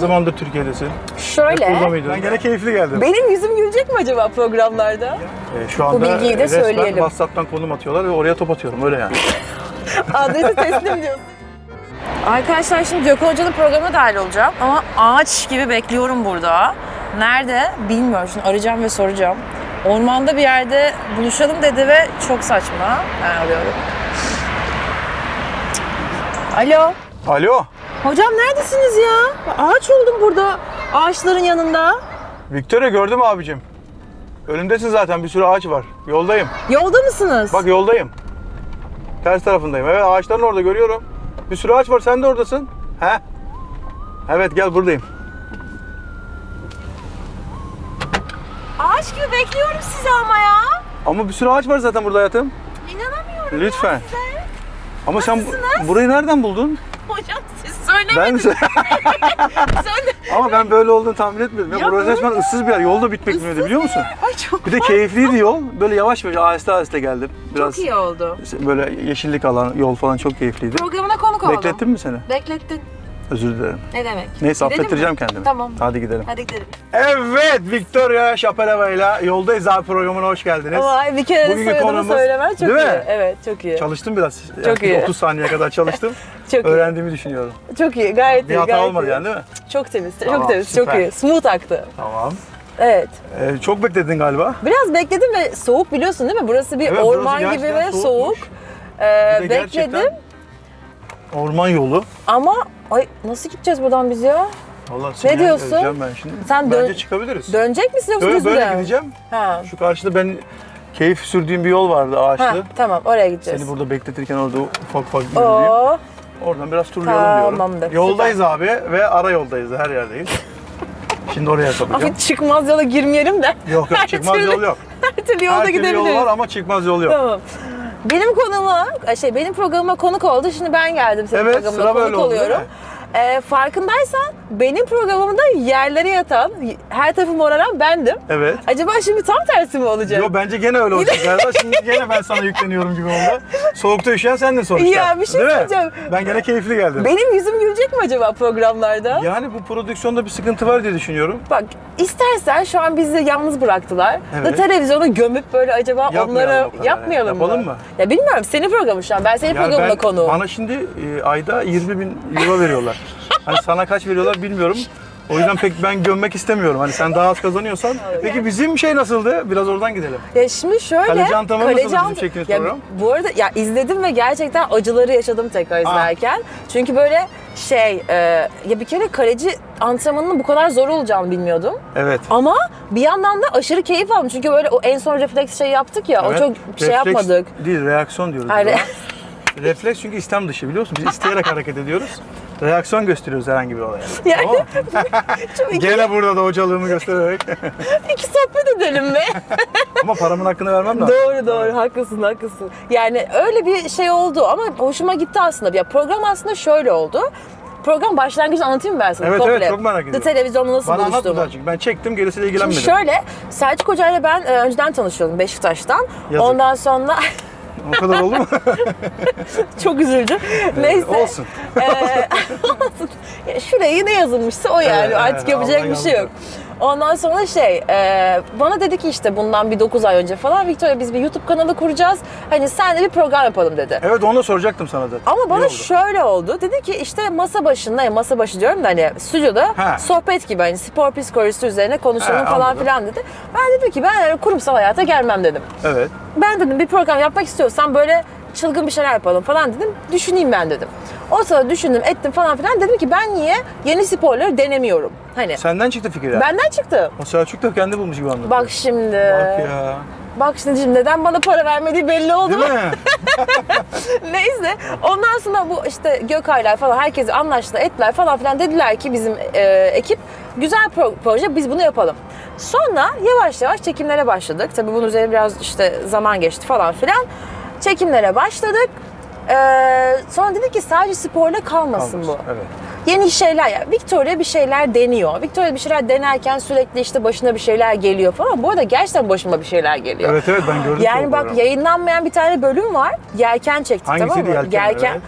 zamandır Türkiye'desin? Şöyle. Hep burada mıydın? Ben gene keyifli geldim. Benim yüzüm gülecek mi acaba programlarda? Ee, şu anda bilgiyi de resmen söyleyelim. WhatsApp'tan konum atıyorlar ve oraya top atıyorum öyle yani. Adresi teslim diyorsun. Arkadaşlar şimdi Gökhan Hoca'nın programına dahil olacağım ama ağaç gibi bekliyorum burada. Nerede bilmiyorum. Şimdi arayacağım ve soracağım. Ormanda bir yerde buluşalım dedi ve çok saçma. Ben arıyorum. Alo. Alo, Hocam neredesiniz ya? Ağaç oldum burada. Ağaçların yanında. Victoria gördün mü abicim? Önümdesin zaten bir sürü ağaç var. Yoldayım. Yolda mısınız? Bak yoldayım. Ters tarafındayım. Evet ağaçların orada görüyorum. Bir sürü ağaç var sen de oradasın. He? Evet gel buradayım. Ağaç gibi bekliyorum sizi ama ya. Ama bir sürü ağaç var zaten burada hayatım. İnanamıyorum Lütfen. ya size. Ama sen bu- Nasılsınız? burayı nereden buldun? Hocam siz söylemediniz. Ben Söyle. ama ben böyle olduğunu tahmin etmedim. Ya, Ya burası resmen öyle. ıssız bir yer. Yolda bitmek bilmiyordu biliyor musun? Ay çok Bir de keyifliydi yol. Böyle yavaş yavaş aheste aheste geldim. Biraz Çok iyi oldu. böyle yeşillik alan yol falan çok keyifliydi. Programına konuk oldum. Beklettim mi seni? Beklettin. Özür dilerim. Ne demek? Neyse Gidelim affettireceğim mi? kendimi. Tamam. Hadi gidelim. Hadi gidelim. Evet Victoria Şapeleva ile yoldayız abi programına hoş geldiniz. Ama bir kere Bugünkü soyadımı konumuz- söylemen çok Değil iyi. mi? Evet çok iyi. Çalıştım biraz. Çok Yaklaşık iyi. 30 saniye kadar çalıştım. Çok iyi. Öğrendiğimi düşünüyorum. Çok iyi. Gayet Bir iyi. hata gayet olmadı iyi. yani değil mi? Çok temiz. Tamam, çok temiz. süper. Çok iyi. Smooth aktı. Tamam. Evet. Ee, çok bekledin galiba. Biraz bekledim ve soğuk biliyorsun değil mi? Burası bir Evet, orman gibi ve soğuk. soğukmuş. Ee, Bir de gerçekten bekledim Orman yolu. ama ay nasıl gideceğiz buradan biz ya? Vallahi sinyal diyorsun? vereceğim ben şimdi. Sen Bence dön- çıkabiliriz. Dönecek misin yoksa Böyle, düz böyle mü? gideceğim. Ha. Şu karşıda ben keyif sürdüğüm bir yol vardı ağaçlı. ha. Tamam oraya gideceğiz. Seni burada bekletirken orada ufak ufak yürüyeyim. Oo. Oradan biraz turlayalım Tamamdır, diyorum. Yoldayız abi ve ara yoldayız her yerdeyiz. Şimdi oraya sapacağım. Abi çıkmaz yola girmeyelim de. Yok yok Her çıkmaz türlü- yol yok. Her türlü yolda Her türlü gidebiliriz. yol var ama çıkmaz yol yok. Tamam. Benim konuma, şey benim programıma konuk oldu. Şimdi ben geldim senin Evet, programına sıra konuk böyle oldu, değil oluyorum. Ee, farkındaysan benim programımda yerlere yatan, her tarafı moraran bendim. Evet. Acaba şimdi tam tersi mi olacak? Yo bence gene öyle olacak galiba. Şimdi gene ben sana yükleniyorum gibi oldu. Soğukta üşüyen sendin sonuçta. Ya, bir şey Değil mi? söyleyeceğim. Ben gene keyifli geldim. Benim yüzüm gülecek mi acaba programlarda? Yani bu prodüksiyonda bir sıkıntı var diye düşünüyorum. Bak istersen şu an bizi yalnız bıraktılar. Evet. Da televizyona gömüp böyle acaba Yapmayalım onları yapmayalım yani. mı? Yapalım mı? Ya bilmiyorum senin programın şu an. Ben senin Yani programına konuğum. bana şimdi e, ayda 20 bin euro veriyorlar. hani sana kaç veriyorlar bilmiyorum. O yüzden pek ben gömmek istemiyorum. Hani sen daha az kazanıyorsan. Peki bizim şey nasıldı? Biraz oradan gidelim. Ya şimdi şöyle... Kaleci antrenmanı nasıl bizim ant- çektiğiniz ya, program? Bu arada ya izledim ve gerçekten acıları yaşadım tekrar izlerken. Çünkü böyle şey... e, ya bir kere kaleci antrenmanının bu kadar zor olacağını bilmiyordum. Evet. Ama bir yandan da aşırı keyif aldım. Çünkü böyle o en son refleks şey yaptık ya. Evet. O çok şey Refleks yapmadık. Değil, reaksiyon diyoruz. Ona. Refleks çünkü istem dışı biliyorsun. Biz isteyerek hareket ediyoruz. Reaksiyon gösteriyoruz herhangi bir olaya. Yani- Tamam? Çok iki, Gene burada da hocalığımı göstererek. iki sohbet edelim mi? Ama paramın hakkını vermem lazım. doğru doğru haklısın haklısın. Yani öyle bir şey oldu ama hoşuma gitti aslında. Ya program aslında şöyle oldu. Program başlangıcını anlatayım mı ben sana? Evet, komple? evet, çok merak ediyorum. The televizyonda nasıl Bana buluştuğumu. çünkü ben çektim gerisiyle Şimdi ilgilenmedim. şöyle, Selçuk Hoca ile ben e, önceden tanışıyordum Beşiktaş'tan. Yazık. Ondan sonra O kadar oldu mu? çok üzüldü. Neyse. Olsun. Ee, olsun. Ya Şuraya ne yazılmışsa o yani. Evet, Artık evet, yapacak Allah bir şey yok. Ondan sonra şey, e, bana dedi ki işte bundan bir 9 ay önce falan Victoria biz bir YouTube kanalı kuracağız. Hani sen de bir program yapalım dedi. Evet onu da soracaktım sana zaten. Ama bana şöyle oldu. Dedi ki işte masa başında, ya masa başı diyorum da hani stüdyoda Ha. sohbet gibi hani spor psikolojisi üzerine konuşalım He, falan anladım. filan dedi. Ben dedim ki ben kurumsal hayata gelmem dedim. Evet. Ben dedim bir program yapmak istiyorsan böyle çılgın bir şeyler yapalım falan dedim. Düşüneyim ben dedim. O sırada düşündüm ettim falan filan. Dedim ki ben niye yeni sporları denemiyorum? Hani Senden çıktı fikir ya. benden çıktı. O Selçuk da kendi bulmuş gibi anlattı. Bak şimdi. Bak ya. Bak şimdi, şimdi neden bana para vermediği belli oldu. Değil mi? Neyse. Ondan sonra bu işte Gökaylar falan herkesi anlaştı ettiler falan filan dediler ki bizim e, ekip güzel pro- proje biz bunu yapalım. Sonra yavaş yavaş çekimlere başladık. Tabii bunun üzerine biraz işte zaman geçti falan filan. Çekimlere başladık. Ee, sonra dedik ki sadece sporla kalmasın bu. Evet. Yeni şeyler ya. Victoria bir şeyler deniyor. Victoria bir şeyler denerken sürekli işte başına bir şeyler geliyor falan. Bu arada gerçekten başıma bir şeyler geliyor. Evet evet ben gördüm. Yani bak yayınlanmayan bir tane bölüm var. Yelken çektik Hangisiydi tamam mı? Yelken? Evet.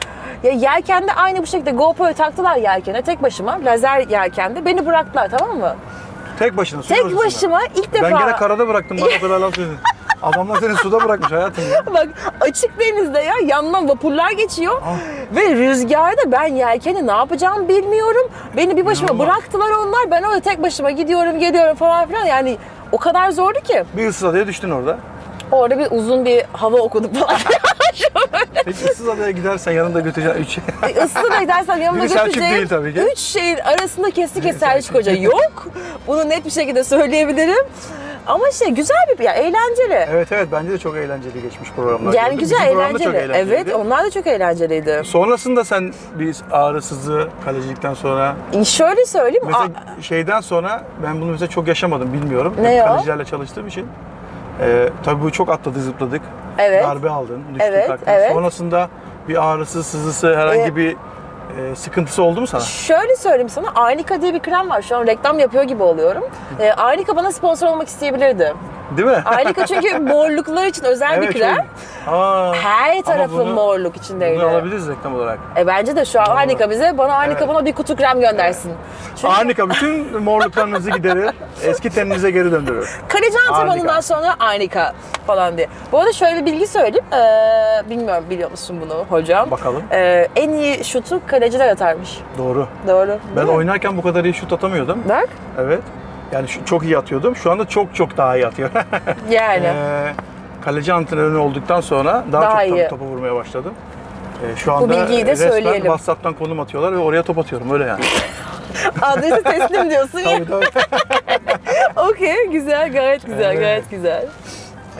Ya yelkende aynı bu şekilde GoPro'yu taktılar yelkene tek başıma lazer yelkende beni bıraktılar tamam mı? Tek başına. su Tek ortasında. başıma ilk defa Ben gene karada bıraktım. Bana o kadar laf söyledin. Adamlar seni suda bırakmış hayatım ya. Bak açık denizde ya yandan vapurlar geçiyor Ah. ve rüzgarda ben yelkeni ne yapacağımı bilmiyorum. Beni bir başıma İnanılmaz. bıraktılar onlar. Ben orada tek başıma gidiyorum geliyorum falan filan yani o kadar zordu ki. Bir ıssız adaya düştün orada. Orada bir uzun bir hava okuduk falan. Peki ıssız adaya gidersen yanında götüreceğin üç şey. Islı da gidersen yanımda Biri Selçuk götüreceğim. değil tabii ki. Üç şeyin arasında kesinlikle Selçuk Hoca yok. Bunu net bir şekilde söyleyebilirim. Ama şey güzel bir ya eğlenceli. Evet evet bence de çok eğlenceli geçmiş programlar. Yani gördüm. güzel Bizim program da çok eğlenceli. eğlenceliydi. Evet onlar da çok eğlenceliydi. Sonrasında sen bir ağrısızlığı kalecilikten sonra Şöyle söyleyeyim. mesela a- şeyden sonra ben bunu mesela çok yaşamadım bilmiyorum. Ne Hep o? Kalecilerle çalıştığım için. Ee, tabii bu çok atladı zıpladık. Evet. Darbe aldın. Düştün Evet, kalktın. evet. Sonrasında bir ağrısı, sızısı herhangi Ee, bir e, sıkıntısı oldu mu sana? Şöyle söyleyeyim sana, Arnika diye bir krem var. Şu an reklam yapıyor gibi oluyorum. Ee, Arnika bana sponsor olmak isteyebilirdi. Değil mi? Arnika çünkü morluklar için özel bir evet, krem. çok- Aa, Her tarafı bunu- morluk içindeydi. bunu alabiliriz reklam olarak. E bence de şu an Arnika bize, bana Arnika Evet. bana bir kutu krem göndersin. Çünkü Arnika bütün morluklarınızı giderir, eski teninize geri döndürür. kaleci antrenmanından sonra Arnika falan diye. Bu arada şöyle bir bilgi söyleyeyim. Ee, bilmiyorum biliyor musun bunu hocam? Bakalım. Ee, en iyi şutu kaleciler atarmış. Doğru. Doğru. Ben oynarken bu kadar iyi şut atamıyordum. Bak Evet. Yani şu- çok iyi atıyordum. Şu anda çok çok daha iyi atıyorum. yani. Ee, kaleci antrenörü olduktan sonra daha, Daha çok iyi. topa vurmaya başladım. Ee, şu anda bilgiyi de resmen söyleyelim. WhatsApp'tan konum atıyorlar ve oraya top atıyorum. Öyle yani. Adresi teslim diyorsun ya. tabii, tabii. Okey güzel gayet güzel Evet. gayet güzel.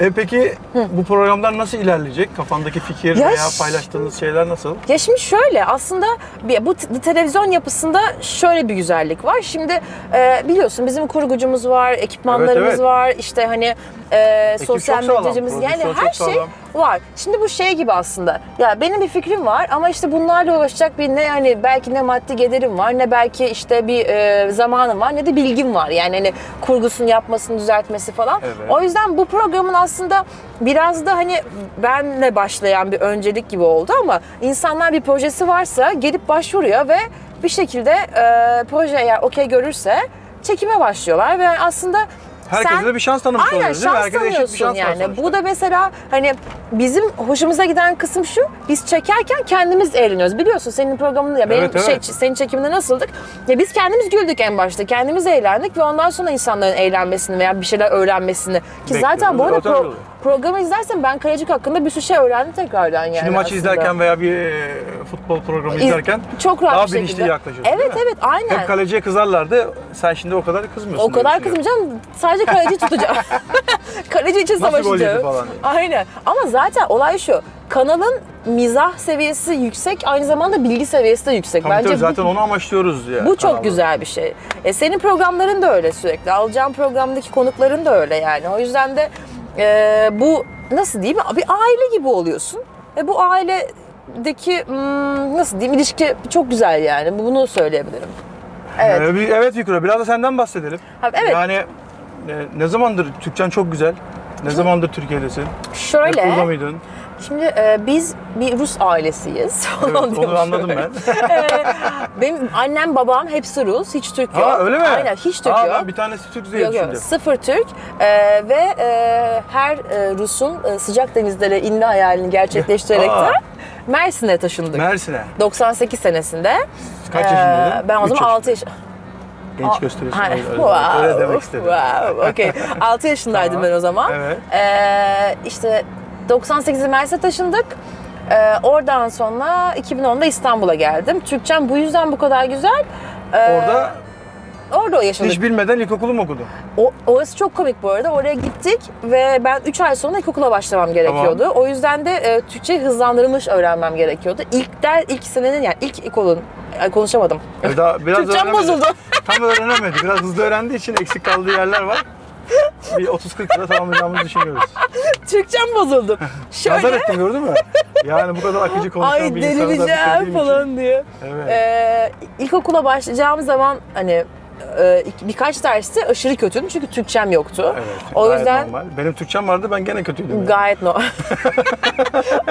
E peki bu programlar nasıl ilerleyecek? Kafandaki fikir Ya veya paylaştığınız şeyler nasıl? Ya şimdi şöyle aslında bu televizyon yapısında şöyle bir güzellik var. Şimdi e, biliyorsun bizim kurgucumuz var, ekipmanlarımız Evet, evet. var, işte hani e, sosyal çok sağlam, medyacımız yani prodüksiyon her çok şey sağlam. var. Şimdi bu şey gibi aslında. Ya benim bir fikrim var ama işte bunlarla uğraşacak bir ne hani belki ne maddi gelirim var ne belki işte bir e, zamanım var ne de bilgim var. Yani hani kurgusunu yapmasını düzeltmesi falan. Evet. O yüzden bu programın aslında biraz da hani benle başlayan bir öncelik gibi oldu ama insanlar bir projesi varsa gelip başvuruyor ve bir şekilde e, proje eğer okey görürse çekime başlıyorlar ve aslında Herkese sen- de bir şans tanımış Aynen oluyoruz değil mi? şans Herkese eşit bir şans yani. Bu da mesela hani bizim hoşumuza giden kısım şu. Biz çekerken kendimiz eğleniyoruz. Biliyorsun senin programında ya benim Evet, evet. şey senin çekiminde nasıldık? Ya biz kendimiz güldük en başta. Kendimiz eğlendik ve ondan sonra insanların eğlenmesini veya bir şeyler öğrenmesini ki zaten bu arada pro- programı izlersen ben Kalecik hakkında bir sürü şey öğrendim tekrardan yani. Şimdi maçı aslında. izlerken veya bir e, futbol programı İz- izlerken çok rahat daha bir bilinçli yaklaşıyorsun. Evet evet aynen. Hep kaleciye kızarlardı. Sen şimdi o kadar kızmıyorsun. O kadar kızmayacağım. Sadece kaleci tutacağım. kaleci için Nasıl savaşacağım. falan diye. Aynen. Ama zaten olay şu. Kanalın mizah seviyesi yüksek, aynı zamanda bilgi seviyesi de yüksek. Tabii Bence tabii, bu- zaten onu amaçlıyoruz ya. bu çok kanalda. güzel bir şey. E, senin programların da öyle sürekli. Alacağın programdaki konukların da öyle yani. O yüzden de e, bu nasıl diyeyim bir aile gibi oluyorsun. E, bu ailedeki hmm, nasıl diyeyim ilişki çok güzel yani. Bunu söyleyebilirim. Evet. Ee, bir- evet Fikra biraz da senden bahsedelim. Ha, evet. Yani e, ne zamandır Türkçen çok güzel. Ne zamandır Türkiye'desin? Hep Şöyle. burada mıydın? Şimdi e, biz bir Rus ailesiyiz. Evet, onu anladım ben. E, benim annem babam hepsi Rus, hiç Türk yok. ha öyle mi? Aynen, hiç Türk Aa, yok. Ben bir tanesi Türk diye Yok yok, sıfır Türk E, ve e, her e, Rus'un e, sıcak denizlere inme hayalini gerçekleştirerek de Mersin'e taşındık. Mersin'e. 98 senesinde. Kaç E, yaşındaydın? Ben o zaman 6 yaş... Genç gösteriyorsun. Ha, öyle, wow, öyle demek istedim. Wow, okey. 6 yaşındaydım Tamam. ben o zaman. Evet. Ee, işte 98'de Mersin'e taşındık. Ee, oradan sonra 2010'da İstanbul'a geldim. Türkçem bu yüzden bu kadar güzel. Ee, Orada orada yaşadık. hiç bilmeden ilkokulu mu okudun? O, orası çok komik bu arada. Oraya gittik ve ben 3 ay sonra ilkokula başlamam gerekiyordu. O yüzden de e, Türkçeyi hızlandırılmış öğrenmem gerekiyordu. İlk der, ilk senenin yani ilk ilkolun Ay, konuşamadım. E, Daha biraz Türkçem bozuldu. Tam öğrenemedi. Biraz hızlı öğrendiği için eksik kaldığı yerler var. Bir 30-40 yıla tamamlayacağımızı düşünüyoruz. Türkçem bozuldu. Nazar Şöyle ettim gördün mü? Yani bu kadar akıcı konuşan ay bir insanı da delireceğim bitirdiğim için. falan diye. Evet. Ee, ilkokula başlayacağım zaman hani e, birkaç derste aşırı kötüydüm çünkü Türkçem yoktu. Evet. o yüzden normal. Benim Türkçem vardı ben gene kötüydüm. yani. Gayet no.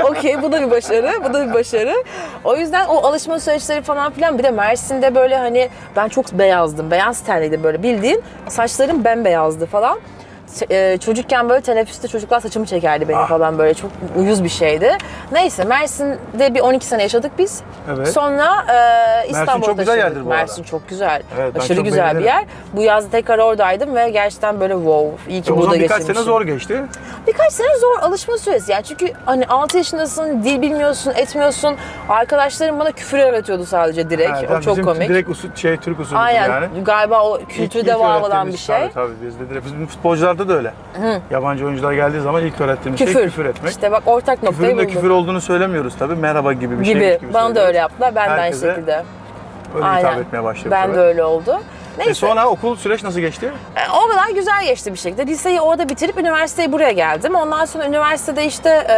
Okey bu da bir başarı. Bu da bir başarı. O yüzden o alışma süreçleri falan filan bir de Mersin'de böyle hani ben çok beyazdım. Beyaz tenliydim böyle bildiğin. Saçlarım bembeyazdı falan. E, çocukken böyle teneffüste çocuklar saçımı çekerdi benim Ah. falan böyle çok uyuz bir şeydi. Neyse Mersin'de bir 12 sene yaşadık biz. Evet. Sonra e, İstanbul'a çok güzel yerdir bu arada. Mersin çok güzel. Evet, Aşırı çok güzel bir beğenirim. yer. Bu yaz tekrar oradaydım ve gerçekten böyle wow iyi ki E, burada zaman birkaç sene zor geçti. Birkaç sene zor alışma süresi yani çünkü hani 6 yaşındasın, dil bilmiyorsun, etmiyorsun. Arkadaşlarım bana küfür öğretiyordu sadece direkt. Ha, o çok komik. Direkt usul, şey Türk usulü Aynen. yani. Galiba o kültürde var olan bir şey. Tabii tabii bizde direkt. Bizim futbolcularda da öyle. Yabancı oyuncular geldiği zaman ilk öğrettiğimiz Küfür. şey küfür etmek. İşte bak ortak noktayı Küfürün de küfür olduğunu söylemiyoruz tabii. Merhaba gibi bir gibi. şeymiş gibi Bana da öyle yaptılar. Ben de aynı Herkese şekilde. Öyle Aynen. hitap etmeye başlıyor. Ben de öyle oldu. Neyse. E sonra okul süreç nasıl geçti? E, O kadar güzel geçti bir şekilde. Liseyi orada bitirip üniversiteye buraya geldim. Ondan sonra üniversitede işte e,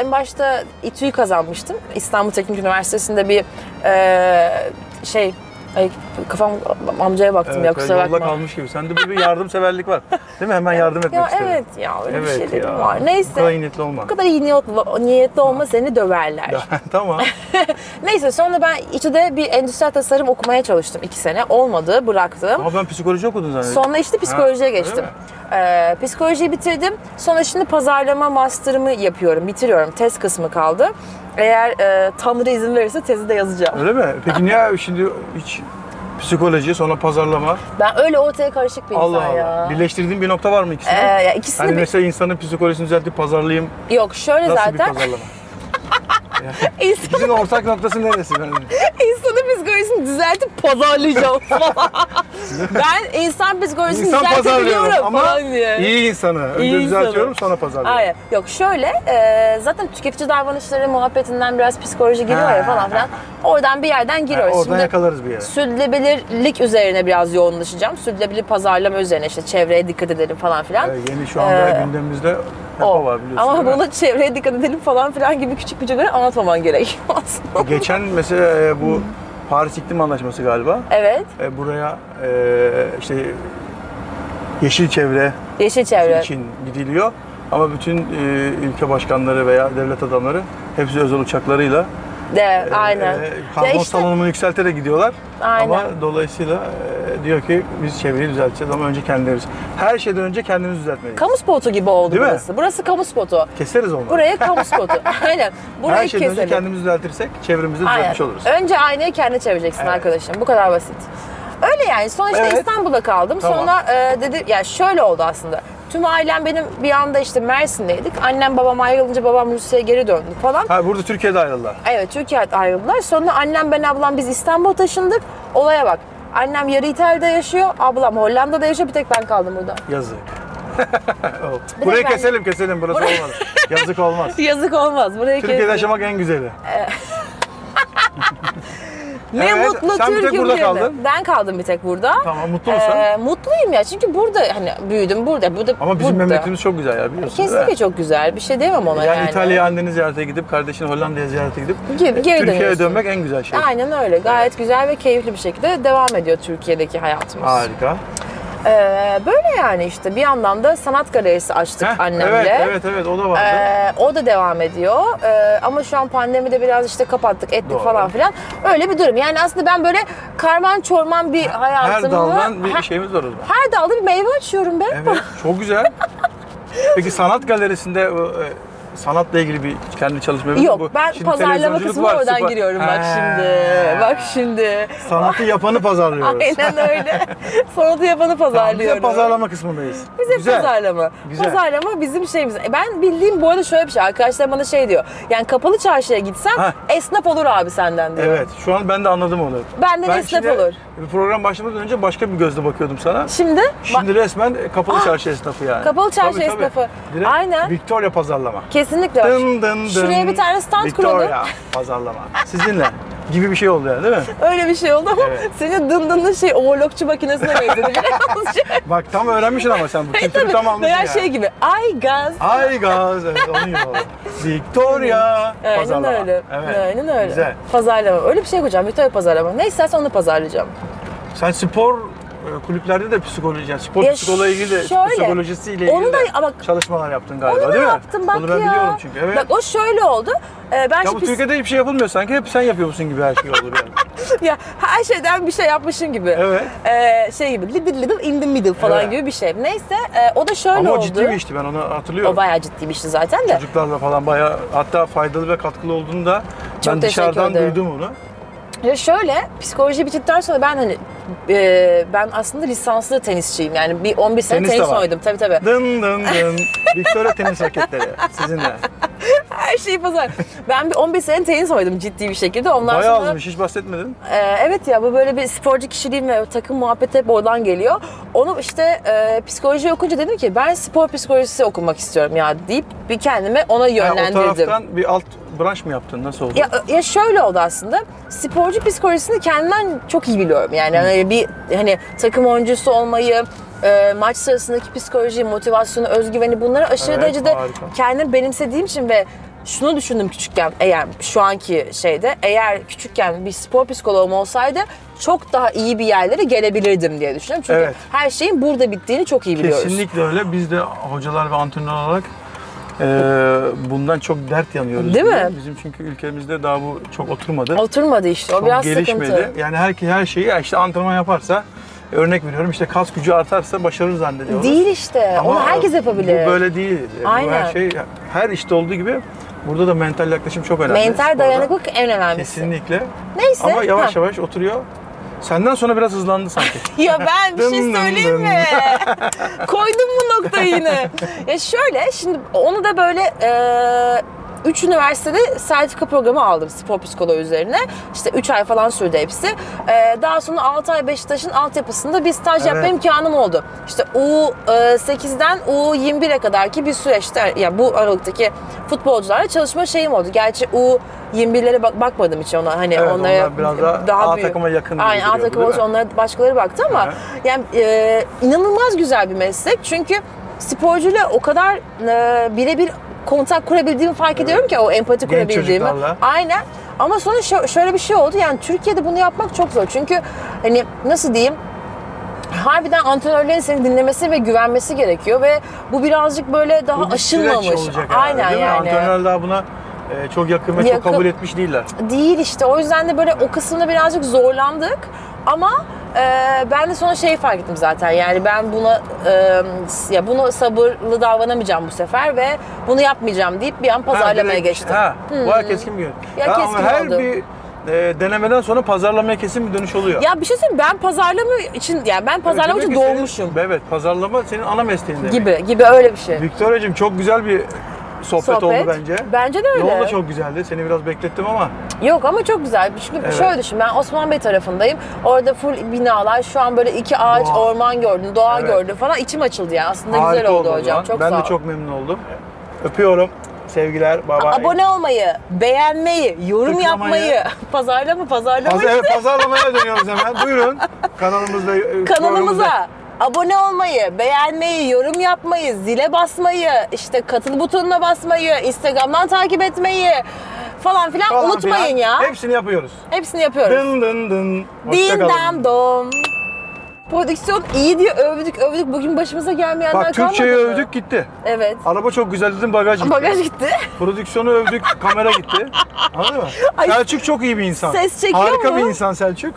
en başta İTÜ'yü kazanmıştım. İstanbul Teknik Üniversitesi'nde bir e, şey Ay kafam amcaya baktım ya kusura yolda bakma. kalmış gibi. Sende böyle bir yardımseverlik var. Değil mi? Hemen yardım etmek Ya istedim. evet ya öyle Evet bir şeylerim ya. var. Bu Neyse. kadar iyi niyetli olma. Bu kadar iyi niyetli, niyetli olma seni döverler. tamam. Neyse sonra ben İTÜ'de bir endüstriyel tasarım okumaya çalıştım iki sene. Olmadı bıraktım. Ama ben psikoloji okudun zannediyorum. Sonra işte psikolojiye öyle geçtim. Ee, psikolojiyi bitirdim. Sonra şimdi pazarlama master'ımı yapıyorum, bitiriyorum. Tez kısmı kaldı. Eğer e, Tanrı izin verirse tezi de yazacağım. Öyle mi? Peki niye şimdi hiç psikoloji sonra pazarlama? Ben öyle ortaya karışık bir Allah insan Allah. ya. Birleştirdiğin bir nokta var mı ikisini? Ee, ya ikisini hani bir- mesela insanın psikolojisini düzeltip pazarlayayım. Yok şöyle Nasıl bir zaten pazarlama? İnsan, İkisinin ortak noktası neresi? Ben... insanın psikolojisini düzeltip pazarlayacağım falan. ben insan psikolojisini İnsan pazarlıyorum düzeltebiliyorum ama falan diye. iyi insanı. Önce İyi düzeltiyorum insanı. sonra pazarlıyorum. Hayır. Yok şöyle e, zaten tüketici davranışları muhabbetinden biraz psikoloji giriyor Ha. ya falan filan. Oradan bir yerden giriyoruz. oradan yakalarız bir yere. sürdürülebilirlik üzerine biraz yoğunlaşacağım. Sürdürülebilir pazarlama üzerine işte çevreye dikkat edelim falan filan. Evet, yeni şu anda Ee, gündemimizde o. var. Ama mi? bunu çevreye dikkat edelim falan filan gibi küçük bir cümle anlatmaman gerekiyor aslında. Geçen mesela e, bu Paris İklim Anlaşması galiba. evet. E, buraya e, işte yeşil çevre Yeşil çevre. için gidiliyor. Ama bütün e, ülke başkanları veya devlet adamları hepsi özel uçaklarıyla De, aynen. e, karbon işte- salınımını yükselterek gidiyorlar. Aynen. Ama dolayısıyla e, diyor ki biz çevreyi düzelteceğiz ama önce kendimiz. Her şeyden önce kendimiz düzeltmeliyiz. Kamu spotu gibi oldu Değil mi? burası. Burası kamu spotu. Keseriz onları. Buraya kamu spotu. aynen. Burayı Her şeyden önce keselim. kendimizi düzeltirsek çevremizi Aynen. düzeltmiş oluruz. Önce aynayı kendi çevireceksin Evet. arkadaşım. Bu kadar basit. Öyle yani. Sonra işte Evet. İstanbul'da kaldım. Tamam. Sonra e, dedi ya şöyle oldu aslında. Tüm ailem benim bir anda işte Mersin'deydik. Annem babam ayrılınca babam Rusya'ya geri döndü falan. Ha burada Türkiye'de ayrıldılar. Evet Türkiye'de ayrıldılar. Sonra annem ben ablam biz İstanbul'a taşındık. Olaya bak. Annem yarı İtalya'da yaşıyor. Ablam Hollanda'da yaşıyor. Bir tek ben kaldım burada. Yazık. Bir Burayı ben- keselim keselim burası olmaz. Yazık olmaz. Yazık olmaz. Burayı Türkiye'de kes- yaşamak en güzeli. Ne Evet, mutlu sen bir tek Türk'üm burada kaldın. Ben kaldım bir tek burada. Tamam mutlu musun? Ee, mutluyum ya çünkü burada hani büyüdüm burada. burada Ama bizim burada. memleketimiz çok güzel ya biliyorsun Kesinlikle çok güzel. Bir şey diyemem ona Yani, yani. İtalya'ya anneni ziyarete gidip kardeşini Hollanda'ya ziyarete gidip Geri- geri Türkiye'ye dönmek en güzel şey. Aynen öyle. Gayet güzel ve keyifli bir şekilde devam ediyor Türkiye'deki hayatımız. Harika. Ee, böyle yani işte bir yandan da sanat galerisi açtık Heh, annemle. Evet evet evet o da vardı. Ee, o da devam ediyor. Ee, ama şu an pandemide biraz işte kapattık, ettik Doğru. falan filan. Öyle bir durum. Yani aslında ben böyle karman çorman bir hayatımı... Her daldan bir her, şeyimiz var o zaman. her dalda bir meyve açıyorum be. Evet çok güzel. Peki sanat galerisinde e, sanatla ilgili bir kendi çalışma yapıyor Yok musun? ben Şimdi pazarlama kısmına var, oradan spor- giriyorum bak He. şimdi. Bak şimdi. Sanatı yapanı pazarlıyoruz. Aynen öyle. Sanatı yapanı Tamam, biz de pazarlama kısmındayız. Biz hep Güzel. pazarlama. Güzel. Pazarlama bizim şeyimiz. Ben bildiğim bu arada şöyle bir şey. Arkadaşlar bana şey diyor. Yani kapalı çarşıya gitsem Ha. esnaf olur abi senden diyor. Evet şu an ben de anladım onu. Benden esnaf şimdi olur. Program başlamadan önce başka bir gözle bakıyordum sana. Şimdi, Şimdi resmen kapalı çarşı esnafı yani. Kapalı çarşı Tabii, tabii. esnafı. Direkt Aynen. Victoria pazarlama. kesinlikle. Bak. Dın dın dın. Şuraya bir tane stand kuralım. Victoria pazarlama. Sizinle gibi bir şey oldu yani değil mi? Öyle bir şey oldu ama Evet. senin dın dınlı şey overlockçu makinesine benzedi birazcık. Bak tam öğrenmişsin ama sen bu kültürü tam almışsın Veya yani. şey gibi ay gaz. Ay gaz, evet gibi oldu. Victoria Aynen pazarlama. öyle. Evet. Aynen öyle. Güzel. Pazarlama. Öyle bir şey koyacağım. Victoria pazarlama. Ne istersen onu pazarlayacağım. Sen spor e, kulüplerde de psikoloji, yani spor Ya psikoloğu ilgili de, şöyle, psikolojisiyle ilgili onu da- de ama- çalışmalar yaptın galiba Onu da değil mi? yaptım bak Onu ben ya. biliyorum çünkü. Evet. Bak o şöyle oldu. Ee, ben ya şimdi bu pis- Türkiye'de hiçbir şey yapılmıyor sanki. Hep sen yapıyormuşsun gibi her şey olur yani. ya her şeyden bir şey yapmışım gibi. Evet. Ee, şey gibi little little in the middle falan Evet. gibi bir şey. Neyse e, o da şöyle Ama o oldu. ciddi bir işti ben onu hatırlıyorum. O bayağı ciddi bir işti zaten de. Çocuklarla falan bayağı hatta faydalı ve katkılı olduğunu da Çok ben teşekkür dışarıdan ederim. duydum onu. Ya şöyle psikoloji bittikten sonra ben hani e, ben aslında lisanslı tenisçiyim. Yani bir 11 sene Tenis tenis oynadım tabii tabii. Dın dın dın. Victoria tenis raketleri sizinle. Her şeyi pazar. ben bir 11 sene tenis oynadım ciddi bir şekilde. Ondan Bayağı sonra azmış hiç bahsetmedin. Ee, evet ya bu böyle bir sporcu kişiliğim ve takım muhabbeti hep oradan geliyor. Onu işte e, psikoloji okunca dedim ki ben spor psikolojisi okumak istiyorum ya deyip bir kendime ona Ha, o yönlendirdim. taraftan bir alt branş mı yaptın? Nasıl oldu? Ya, ya şöyle oldu aslında. Sporcu psikolojisini kendimden çok iyi biliyorum. Yani hani bir hani takım oyuncusu olmayı, e, maç sırasındaki psikoloji, motivasyonu, özgüveni bunları aşırı Evet, derecede harika. kendim benimsediğim için ve şunu düşündüm küçükken eğer şu anki şeyde eğer küçükken bir spor psikoloğum olsaydı çok daha iyi bir yerlere gelebilirdim diye düşünüyorum. Çünkü Evet. her şeyin burada bittiğini çok iyi biliyoruz. Kesinlikle öyle. Biz de hocalar ve antrenör olarak e, bundan çok dert yanıyoruz. Değil mi? diyeyim. Bizim çünkü ülkemizde daha bu çok oturmadı. Oturmadı işte. O çok biraz gelişmedi. sıkıntı. Yani her, her şeyi işte antrenman yaparsa örnek veriyorum işte kas gücü artarsa başarır zannediyoruz. Değil işte. Ama Onu herkes yapabilir. Bu böyle değil. Bu Aynen. her şey her işte olduğu gibi burada da mental yaklaşım çok önemli. Mental dayanıklık en önemlisi. Kesinlikle. Neyse. Ama yavaş ha. yavaş oturuyor. Senden sonra biraz hızlandı sanki. Ya ben bir şey söyleyeyim mi? Koydum bu noktayı yine. ya şöyle şimdi onu da böyle e, üç üniversitede sertifika programı aldım spor psikoloğu üzerine. İşte 3 ay falan sürdü hepsi. E, daha sonra 6 ay Beşiktaş'ın altyapısında bir staj yapma Evet. imkanım oldu. İşte U8'den U21'e kadar ki bir süreçte ya bu aralıktaki futbolcularla çalışma şeyim oldu. Gerçi U21'lere bak- bakmadım hiç ona hani Evet, onlara onlar biraz daha A büyük. takıma yakın Aynen A duruyordu, takım değil olunca mi? onlara başkaları baktı ama Evet. yani e, inanılmaz güzel bir meslek. Çünkü sporcuyla o kadar e, birebir kontak kurabildiğimi fark ediyorum ki o empati Genç kurabildiğimi. çocuklarla. Aynen. Ama sonra şö- şöyle bir şey oldu. Yani Türkiye'de bunu yapmak çok zor. Çünkü hani nasıl diyeyim? Harbiden antrenörlerin seni dinlemesi ve güvenmesi gerekiyor ve bu birazcık böyle daha Bu aşılmamış. olacak herhalde, Aynen mi? yani. Antrenörler daha buna e, çok yakın ve çok Yakın. kabul etmiş değiller. Değil işte. O yüzden de böyle o kısımda birazcık zorlandık. Ama e, ben de sonra şey fark ettim zaten. Yani ben buna e, ya bunu sabırlı davranamayacağım bu sefer ve bunu yapmayacağım deyip bir an pazarlamaya direkt- geçtim. Ha, bayağı keskin bir yön. Ya ama keskin her oldu. bir e, denemeden sonra pazarlamaya kesin bir dönüş oluyor. Ya bir şey söyleyeyim ben pazarlama için yani ben pazarlama Demek için ki senin- doğmuşum. evet, pazarlama senin ana mesleğin demek. Gibi gibi öyle bir şey. Victoria'cığım çok güzel bir sohbet, Sohbet. oldu bence. Bence de öyle. Yol da çok güzeldi. Seni biraz beklettim ama Yok ama çok güzel. Çünkü Evet. şöyle düşün ben Osman Bey tarafındayım. Orada full binalar. Şu an böyle iki ağaç, Doğa. orman gördüm, doğa Evet. gördüm falan. İçim açıldı yani. Aslında harika güzel oldu o hocam. Çok ben sağ de ol. çok memnun oldum. Öpüyorum. Sevgiler. Bye. Abone olmayı, beğenmeyi, yorum Tıklamayı. yapmayı, pazarlama pazarlama Pazar, evet, pazarlamaya dönüyoruz hemen. Buyurun. Kanalımızda kanalımıza abone olmayı, beğenmeyi, yorum yapmayı, zile basmayı, işte katıl butonuna basmayı, Instagram'dan takip etmeyi falan filan falan unutmayın filan. ya. Hepsini yapıyoruz. Hepsini yapıyoruz. Dın dın dın. Hoşça Din kalın. dam dom. Prodüksiyon iyi diye övdük övdük. Bugün başımıza gelmeyenler Bak kalmadı Türkçeyi mı? övdük gitti. Evet. Araba çok güzel dedim bagaj gitti. Bagaj gitti. Prodüksiyonu övdük kamera gitti. Anladın mı? Ay, Selçuk çok iyi bir insan. ses çekiyor Harika mu? bir insan Selçuk.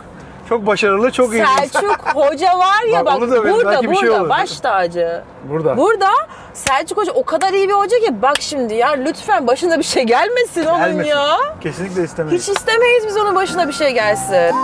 Çok başarılı, çok iyi. Selçuk Hoca var ya Bak, bak, da burada şey burada olur. baş tacı. Burada. Burada Selçuk Hoca o kadar iyi bir hoca ki bak şimdi ya lütfen başına bir şey gelmesin onun Gelmesin. ya. Kesinlikle istemeyiz. Hiç istemeyiz biz onun başına bir şey gelsin.